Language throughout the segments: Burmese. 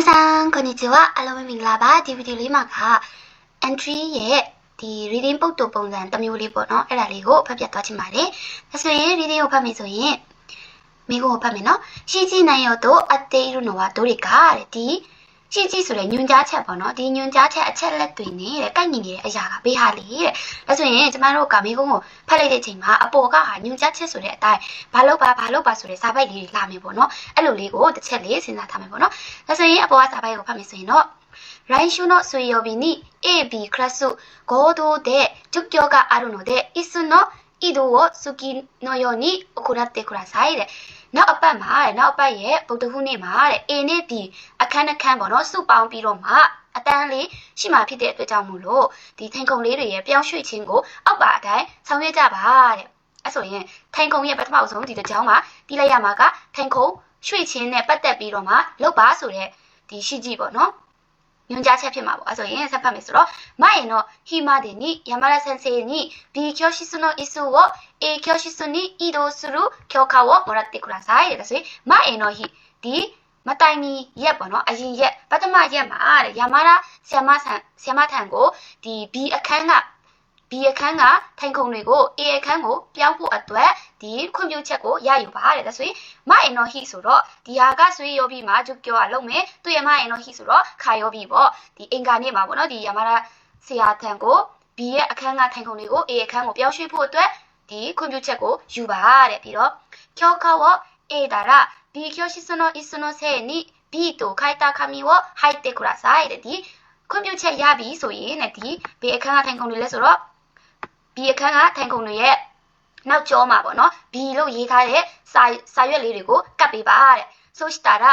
နာဆန်ကိုနီချီဝါအားလုံးမင်္ဂလာပါဒီဗီဒီယိုလေးမှာက entry ရဲ့ဒီ reading ပုတ်တူပုံစံတစ်မျိုးလေးပေါ့နော်အဲ့ဒါလေးကိုဖတ်ပြသွားချင်ပါတယ်ဒါဆိုရင် reading ကိုဖတ်မယ်ဆိုရင်မိကိုဖတ်မယ်နော်ရှိကြီးနိုင်ရောတို့အတေးရုနောဝါတို့တွေကတဲ့ဒီ ရှိကြည့်ဆိုတဲ့ညွန်ကြားချက်ပေါ့နော်ဒီညွန်ကြားချက်အချက်လက်တွေနဲ့တဲ့ကိုက်ညီနေတဲ့အရာကဘေးဟာလေတဲ့ဒါဆိုရင်ကျမတို့ကမိကုန်းကိုဖတ်လိုက်တဲ့အချိန်မှာအပေါ်ကဟာညွန်ကြားချက်ဆိုတဲ့အတိုင်းဘာလို့ပါဘာလို့ပါဆိုတဲ့စာပိုက်လေးတွေလာမယ်ပေါ့နော်အဲ့လိုလေးကိုတစ်ချက်လေးစဉ်းစားထားမယ်ပေါ့နော်ဒါဆိုရင်အပေါ်ကစာပိုက်ကိုဖတ်မယ်ဆိုရင်တော့ 라이슈노 수요비니 AB 클래스 고도대 주교가 아르노데 이스노 이도어 수기노요니 오쿠라테 쿠라사이 နောက်အပတ်မှာတဲ့နောက်အပတ်ရဲ့ဗုဒ္ဓဟူးနေ့မှာတဲ့ A နဲ့ B အခန်းတစ်ခန်းပေါ့နော်စုပေါင်းပြီးတော့မှအတန်းလေးရှိမှဖြစ်တဲ့အတွက်ကြောင့်မို့လို့ဒီထိန်ခုံလေးတွေရဲ့ပြောင်းရွှေ့ခြင်းကိုအောက်ပါအတိုင်းဆောင်ရွက်ကြပါတဲ့။အဲ့ဆိုရင်ထိန်ခုံရဲ့ပထမဆုံးဒီတစ်ကြောင်းမှာပြီးလိုက်ရမှာကထိန်ခုံရွှေ့ခြင်းနဲ့ပတ်သက်ပြီးတော့မှလောက်ပါဆိုတဲ့ဒီရှိကြည့်ပေါ့နော်။ ညွှန်ကြားချက်ဖြစ်မှာပေါ့အဲဆိုရင်ဆက်ဖတ်မယ်ဆိုတော့မရင်တော့ဟီမာဒီနိယမရာဆန်ဆေနိဘီကျောရှိစုနိုအီဆူဝအေကျောရှိစုနိအီဒိုဆူရူကျောကာဝမရတ်တေကူရာဆိုင်တဲ့ဆိုရင်မရင်တော့ဟီဒီမတိုင်မီရက်ပေါ့နော်အရင်ရက်ပထမရက်မှာတဲ့ယမရာဆ iam ဆန်ဆ iam ထံကိုဒီဘီအခန်းက B အခန်းကထိုင်ခုံတွေကို A အခန်းကိုပြောင်းဖို့အတွက်ဒီခွင့်ပြုချက်ကိုရယူပါတဲ့ဒါဆိုရင်မအင်နော်ဟီဆိုတော့ဒီဟာကဆွေးရောပြီးမှသူပြောရလုံးမယ်သူရဲ့မအင်နော်ဟီဆိုတော့ခါရောပြီးပေါ့ဒီအင်ကာနေ့မှာပေါ့နော်ဒီယမရာဆရာထံကို B ရဲ့အခန်းကထိုင်ခုံတွေကို A အခန်းကိုပြောင်းရွှေ့ဖို့အတွက်ဒီခွင့်ပြုချက်ကိုယူပါတဲ့ပြီးတော့ကျော်ခဝ A ဒါရ B ကျော်ရှိစနောဣစနောဆေနိ B တို့ခိုက်တာခမီဝဟိုက်တေကူရာဆိုင်တဲ့ဒီခွင့်ပြုချက်ရပြီဆိုရင်တဲ့ဒီဘေအခန်းကထိုင်ကုန်နေလဲဆိုတော့ B အခန်းကထိုင်ခုံတွေရဲ့နောက်ကျောမှာပေါ့နော် B လို့ရေးထားတဲ့စာစာရွက်လေးတွေကိုကပ်ပေးပါတဲ့ဆိုしたら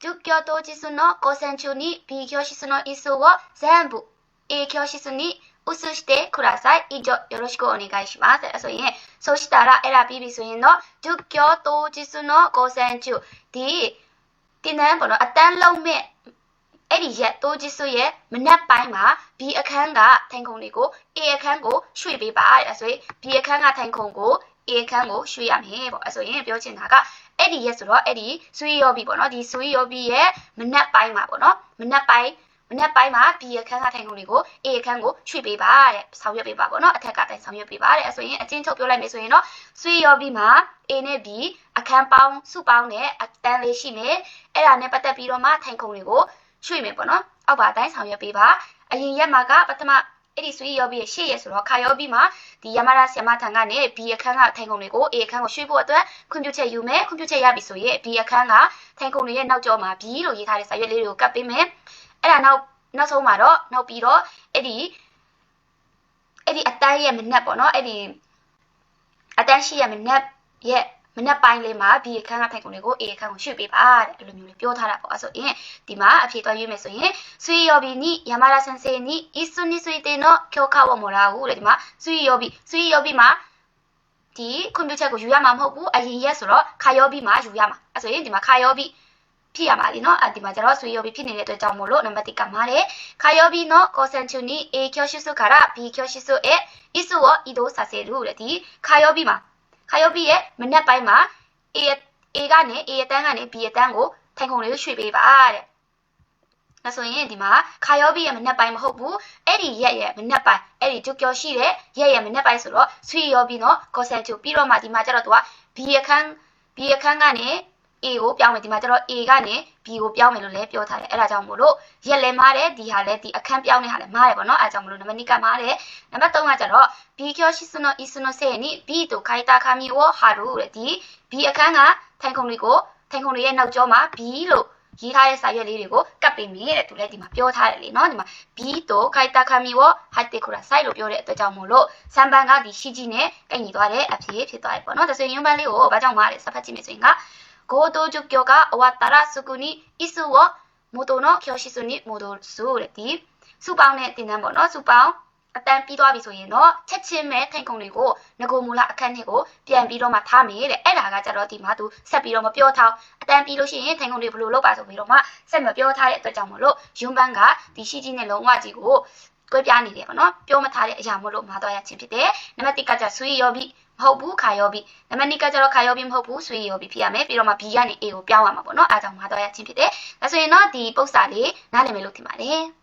10教当日の午前中に B 教室の椅子を全部 A 教室に移してください。以上、よろしくお願いします。ဆိုရင်、そしたら、အဲ့ဒါပြီးပြီဆိုရင်တော့10教当日の午前中ဒီတင်တန်းပေါ့နော်အတန်းလုံးမဲ့ အဲ့ဒီရက်တိုးကြီးစုရဲ့မနက်ပိုင်းမှာ B အခန်းကထိုင်ခုံတွေကို A အခန်းကိုရွှေ့ပေးပါအဲ့ဆိုရင် B အခန်းကထိုင်ခုံကို A အခန်းကိုရွှေ့ရမယ်ပေါ့အဲ့ဆိုရင်ပြောချင်တာကအဲ့ဒီရက်ဆိုတော့အဲ့ဒီဆွေးရောပြီပေါ့နော်ဒီဆွေးရောပြီရဲ့မနက်ပိုင်းမှာပေါ့နော်မနက်ပိုင်းမနက်ပိုင်းမှာ B အခန်းကထိုင်ခုံတွေကို A အခန်းကိုရွှေ့ပေးပါတဲ့ဆောင်ရွက်ပေးပါပေါ့နော်အထက်ကတိုင်ဆောင်ရွက်ပေးပါတဲ့အဲ့ဆိုရင်အချင်းချုပ်ပြောလိုက်မယ်ဆိုရင်တော့ဆွေးရောပြီမှာ A နဲ့ B အခန်းပေါင်းစုပေါင်းတဲ့အတန်းလေးရှိမယ်အဲ့ဒါနဲ့ပတ်သက်ပြီးတော့မှထိုင်ခုံတွေကို ရွှေ့မယ်ပေါ့နော်အောက်ပါအတိုင်းဆောင်ရွက်ပေးပါအရင်ရက်မှာကပထမအဲ့ဒီဆွေးရောပြီးရှေ့ရက်ဆိုတော့ခါရောပြီးမှဒီယမရာဆီယမထံကနေ B အခန်းကထိုင်ကုန်တွေကို A အခန်းကိုရွှေ့ဖို့အတွက်ခွင့်ပြုချက်ယူမယ်ခွင့်ပြုချက်ရပြီဆိုရင် B အခန်းကထိုင်ကုန်တွေရဲ့နောက်ကျောမှာ B လို့ရေးထားတဲ့စာရွက်လေးတွေကိုကပ်ပေးမယ်အဲ့ဒါနောက်နောက်ဆုံးမှာတော့နောက်ပြီးတော့အဲ့ဒီအဲ့ဒီအတန်းရဲ့မနက်ပေါ့နော်အဲ့ဒီအတန်းရှိရဲ့မနက်ရဲ့ မနေ့ပိုင်းလေးမှာ B အခန်းကထိုင်ခုံတွေကို A အခန်းကိုရွှေ့ပေးပါတဲ့အဲ့လိုမျိုးလေးပြောထားတာပေါ့အဲ့ဆိုရင်ဒီမှာအဖြေသွားရွေးမယ်ဆိုရင်ဆွေယောဘီနိယမရာဆန်ဆေနိအစ်ဆုနိဆွေတေနောကျောခဝမောရာဟုတဲ့ဒီမှာဆွေယောဘီဆွေယောဘီမှာဒီကွန်ပျူတာကိုယူရမှာမဟုတ်ဘူးအရင်ရက်ဆိုတော့ခါယောဘီမှာယူရမှာအဲ့ဆိုရင်ဒီမှာခါယောဘီဖြစ်ရပါလိမ့်နော်အဲဒီမှာကျတော့ဆွေယောဘီဖြစ်နေတဲ့အတွက်ကြောင့်မို့လို့နံပါတ်1ကမှားတယ်ခါယောဘီနော်ကောဆန်ချူနီ A ကျော်ရှိစုခါရ B ကျော်ရှိစု A အစ်စုဝဤတို့စာစေရူတဲ့ဒီခါယောဘီမှာ ခါယောဘီရဲ့မနက်ပိုင်းမှာ A A ကနေ A အတန်းကနေ B အတန်းကိုထိုင်ခုံလေးကိုရွှေ့ပေးပါတဲ့။ဒါဆိုရင်ဒီမှာခါယောဘီရဲ့မနက်ပိုင်းမဟုတ်ဘူး။အဲ့ဒီရက်ရဲ့မနက်ပိုင်းအဲ့ဒီကျုပ်ကျော်ရှိတဲ့ရက်ရဲ့မနက်ပိုင်းဆိုတော့ဆွေယောဘီနော်ကောဆန်ချူပြီးတော့မှဒီမှာကျတော့သူက B အခန်း B အခန်းကနေ A ကိုပြောင်းမယ်ဒီမှာကျတော့ A ကနေ B ကိုပြောင်းမယ်လို့လည်းပြောထားတယ်အဲ့ဒါကြောင့်မို့လို့ရက်လည်းမားတယ်ဒီဟာလည်းဒီအခန်းပြောင်းတဲ့ဟာလည်းမားတယ်ပေါ့နော်အဲ့ဒါကြောင့်မို့လို့နံပါတ်2ကမားတယ်နံပါတ်3ကကျတော့ B ကျော်ရှိစနောဤစနောစေနိ B တို့ခိုင်တာခါမီဝဟာရူတဲ့ဒီ B အခန်းကထိုင်ခုံတွေကိုထိုင်ခုံတွေရဲ့နောက်ကျောမှာ B လို့ရေးထားတဲ့စာရွက်လေးတွေကိုကပ်ပေးမိတဲ့သူလည်းဒီမှာပြောထားတယ်လေနော်ဒီမှာ B တို့ခိုင်တာခါမီဝဟာတေခိုရာဆိုင်လို့ပြောတဲ့အတွက်ကြောင့်မို့လို့စံပန်ကဒီရှိကြီးနဲ့ကင်ညီသွားတဲ့အဖြစ်ဖြစ်သွားတယ်ပေါ့နော်ဒါဆိုရင်ရုံးပန်းလေးကိုဘာကြောင့်မားလဲစဖတ်ကြည့်မယ်ဆိုရင်က 合同授業が終わったらすぐに椅子を元の教室に戻すတဲ့ဒီစုပေါင်းတဲ့တင်တန်းပေါ့နော်စုပေါင်းအတန်းပြီးသွားပြီဆိုရင်တော့ချက်ချင်းပဲထိုင်ခုံတွေကိုငကိုမူလအခန်းထဲကိုပြန်ပြီးတော့မှထားမယ်တဲ့အဲ့ဒါကကြတော့ဒီမှာသူဆက်ပြီးတော့မပြောထားအတန်းပြီးလို့ရှိရင်ထိုင်ခုံတွေဘယ်လိုလုပ်ပါဆိုပြီးတော့မှဆက်မပြောထားတဲ့အတွက်ကြောင့်မလို့ယွန်းပန်းကဒီရှိကြီးနဲ့လုံးဝကြီးကိုကွဲပြားနေတယ်ပေါ့နော်ပြောမထားတဲ့အရာမလို့မှားသွားရခြင်းဖြစ်တယ်နံပါတ်1ကကြဆွေးရောပြီး မဟုတ်ဘူးခါရောပြီနံပါတ်2ကကျတော့ခါရောပြီမဟုတ်ဘူးဆွေရောပြီဖြစ်ရမယ်ပြီးတော့မှ B ကနေ A ကိုပြောင်းရမှာပေါ့နော်အားကြောင့်မှာတော့ရချင်းဖြစ်တယ်ဒါဆိုရင်တော့ဒီပု္ပ္ပစာလေးနားလည်မယ်လို့ထင်ပါတယ်